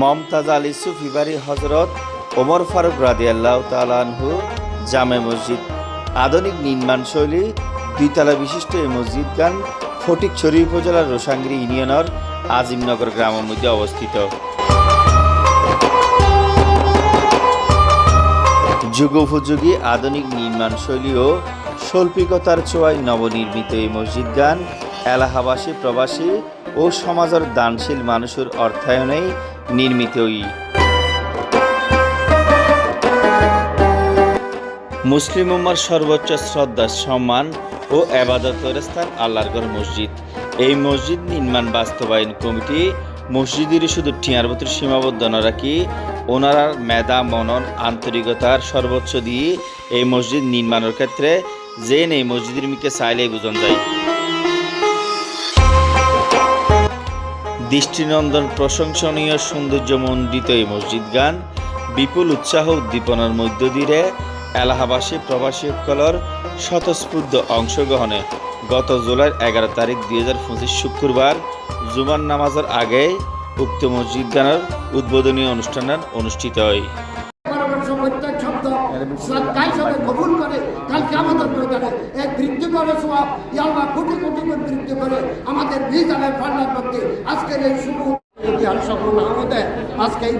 মমতাজ আলী সুফিবারি হজরত ওমর ফারুক রাদি আল্লাহ তালানহু জামে মসজিদ। আধুনিক নির্মাণ শৈলী, দুইতলা বিশিষ্ট এই মসজিদ গান ফটিকছড়ি উপজেলার রোসাঙ্গিরি ইউনিয়নের আজিমনগর গ্রামের মধ্যে অবস্থিত। যুগোপযোগী আধুনিক নির্মাণ শৈলী ও শৈল্পিকতার ছোঁয়ায় নবনির্মিত এই মসজিদ গান এলাহাবাসী প্রবাসী ও সমাজের দানশীল মানুষের অর্থায়নেই নির্মিত ই। মুসলিম উম্মার সর্বোচ্চ শ্রদ্ধা, সম্মান ও আবাদতের স্থান আল্লাহরগড় মসজিদ। এই মসজিদ নির্মাণ বাস্তবায়ন কমিটি মসজিদের শুধু টিয়ার সীমাবদ্ধ না রাখি, ওনার মেধা, মনন, আন্তরিকতার সর্বোচ্চ দিয়ে এই মসজিদ নির্মাণের ক্ষেত্রে যে এই মসজিদের মিকে চাইলেই বুঝন যায়। দৃষ্টিনন্দন প্রশংসনীয় সৌন্দর্যমণ্ডিত এই মসজিদ গান, বিপুল উৎসাহ উদ্দীপনার মধ্য দিয়ে এলাহাবাসী প্রবাসী কলর স্বতঃস্ফূর্ত অংশগ্রহণে গত জুলাই এগারো তারিখ দুই হাজার পঁচিশ শুক্রবার জুমার নামাজের আগে উক্ত মসজিদ গানের উদ্বোধনী অনুষ্ঠান অনুষ্ঠিত হয়। কালকে আমাদের এক বৃদ্ধি করে সব ইয়াল্লাহ কোটি কোটি করে বৃদ্ধি করে মধ্যে আজকের এই ইতিহাস আজকে এই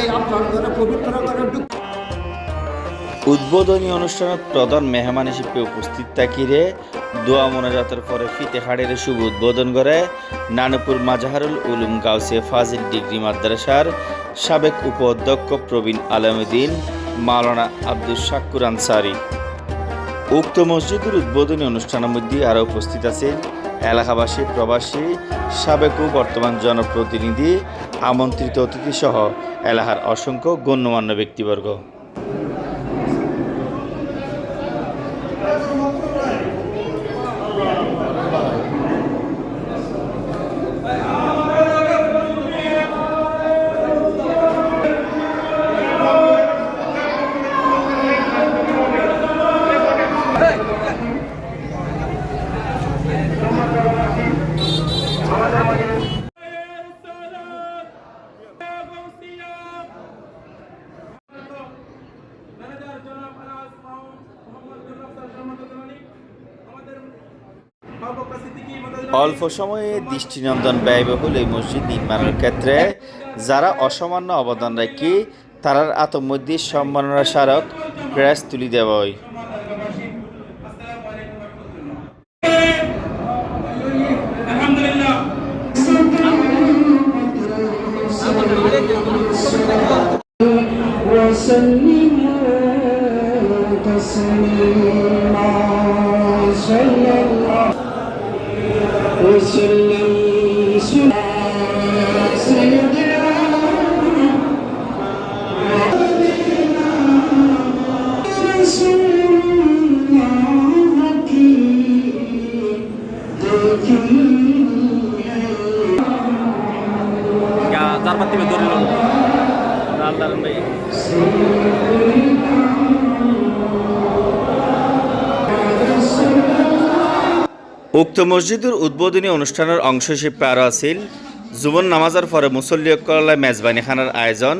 এই আপনার ঘরে পবিত্র উদ্বোধনী অনুষ্ঠানত প্রধান মেহমান হিসেবে উপস্থিত থাকিরে দোয়া মোনাজাতের পরে ফিতেহাড়ের শুভ উদ্বোধন করে নানপুর মাজাহারুল উলুম গাউসে ফাজিল ডিগ্রি মাদ্রাসার সাবেক উপ অধ্যক্ষ প্রবীণ আলমুদ্দিন মাওলানা আব্দুল শাকুর আনসারি। উক্ত মসজিদের উদ্বোধনী অনুষ্ঠানের মধ্যে আরও উপস্থিত আছেন এলাকাবাসী, প্রবাসী, সাবেক ও বর্তমান জনপ্রতিনিধি, আমন্ত্রিত অতিথিসহ এলাকার অসংখ্য গণ্যমান্য ব্যক্তিবর্গ। অল্প সময়ে দৃষ্টিনন্দন ব্যয়বহুল এই মসজিদ নির্মাণের ক্ষেত্রে যারা অসামান্য অবদান রাখি, তারার আত্মমধ্যে সম্মাননা স্মারক ক্র্যাশ তুলি দেওয়া হয়। وسلموا تسليما صلى الله وسلم উক্ত মসজিদের উদ্বোধনী অনুষ্ঠানের অংশ হিসেবে আরও আছিল। জুবন নামাজের পরে মুসল্লি কল্লায় মেজবানি খানার আয়োজন।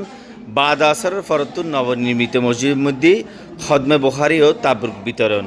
বাদ আসরের ফরতুন নবনির্মিত মসজিদের মধ্যে খদমে বোহারি ও তাবরুক বিতরণ।